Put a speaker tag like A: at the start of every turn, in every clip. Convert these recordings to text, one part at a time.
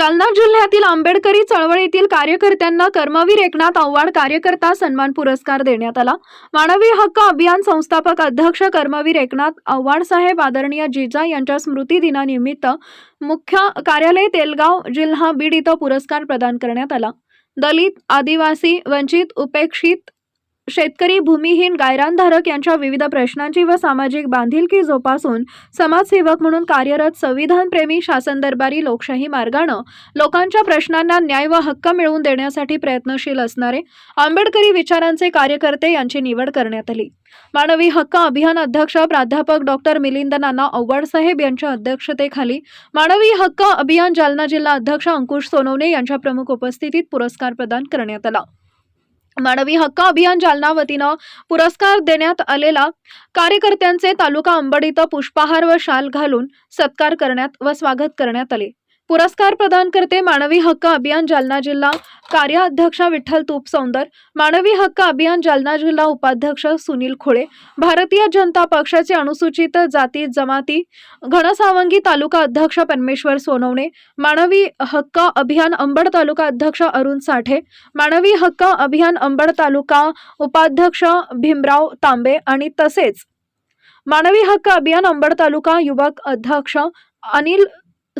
A: जालना जिल्ह्यातील आंबेडकरी चळवळीतील कार्यकर्त्यांना कर्मवीर एकनाथ आव्हाड कार्यकर्ता सन्मान पुरस्कार देण्यात आला. मानवी हक्क अभियान संस्थापक अध्यक्ष कर्मवीर एकनाथ आव्हाड साहेब आदरणीय जिजा यांच्या स्मृती दिनानिमित्त मुख्य कार्यालय तेलगाव जिल्हा बीड इथं पुरस्कार प्रदान करण्यात आला. दलित आदिवासी वंचित उपेक्षित शेतकरी भूमिहीन गायरानधारक यांच्या विविध प्रश्नांची व सामाजिक बांधिलकी जोपासून समाजसेवक म्हणून कार्यरत संविधानप्रेमी शासन दरबारी लोकशाही मार्गानं लोकांच्या प्रश्नांना न्याय व हक्क मिळवून देण्यासाठी प्रयत्नशील असणारे आंबेडकरी विचारांचे कार्यकर्ते यांची निवड करण्यात आली. मानवी हक्क अभियान अध्यक्ष प्राध्यापक डॉक्टर मिलिंद नाना आव्हाड साहेब यांच्या अध्यक्षतेखाली मानवी हक्क अभियान जालना जिल्हा अध्यक्ष अंकुश सोनवणे यांच्या प्रमुख उपस्थितीत पुरस्कार प्रदान करण्यात आला. मानवी हक्क अभियान जालना वतीनं पुरस्कार देण्यात आलेला कार्यकर्त्यांचे तालुका अंबड इथं पुष्पहार व शाल घालून सत्कार करण्यात व स्वागत करण्यात आले. पुरस्कार प्रदान करते मानवी हक्क अभियान जालना जिल्हा कार्याध्यक्ष विठ्ठल तूप सौंदर मानवी हक्क अभियान जालना जिल्हा उपाध्यक्ष सुनील खोळे भारतीय जनता पक्षाचे अनुसूचित जाती जमाती घनसावंगी तालुका अध्यक्ष परमेश्वर सोनवणे मानवी हक्क अभियान अंबड तालुका अध्यक्ष अरुण साठे मानवी हक्क अभियान अंबड तालुका उपाध्यक्ष भीमराव तांबे आणि तसेच मानवी हक्क अभियान अंबड तालुका युवक अध्यक्ष अनिल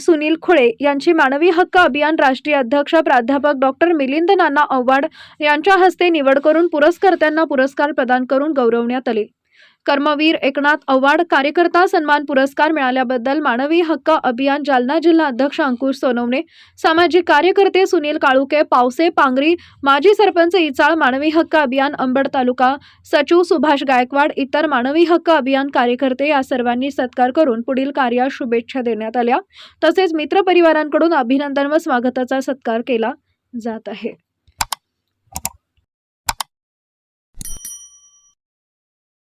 A: सुनील खुळे यांची मानवी हक्क अभियान राष्ट्रीय अध्यक्ष प्राध्यापक डॉक्टर मिलिंद नाना आव्हाड यांच्या हस्ते निवड करून पुरस्कर्त्यांना पुरस्कार प्रदान करून गौरवण्यात आले. कर्मवीर एकनाथ आव्हाड कार्यकर्ता सन्मान पुरस्कार मिळाल्याबद्दल मानवी हक्क अभियान जालना जिल्हा अध्यक्ष अंकुश सोनवणे सामाजिक कार्यकर्ते सुनील काळुके पावसे पांगरी माजी सरपंच इचाळ मानवी हक्क अभियान अंबड तालुका सचिव सुभाष गायकवाड इतर मानवी हक्क अभियान कार्यकर्ते या सर्वांनी सत्कार करून पुढील कार्यास शुभेच्छा देण्यात आल्या. तसेच मित्रपरिवारांकडून अभिनंदन व स्वागताचा सत्कार केला जात आहे.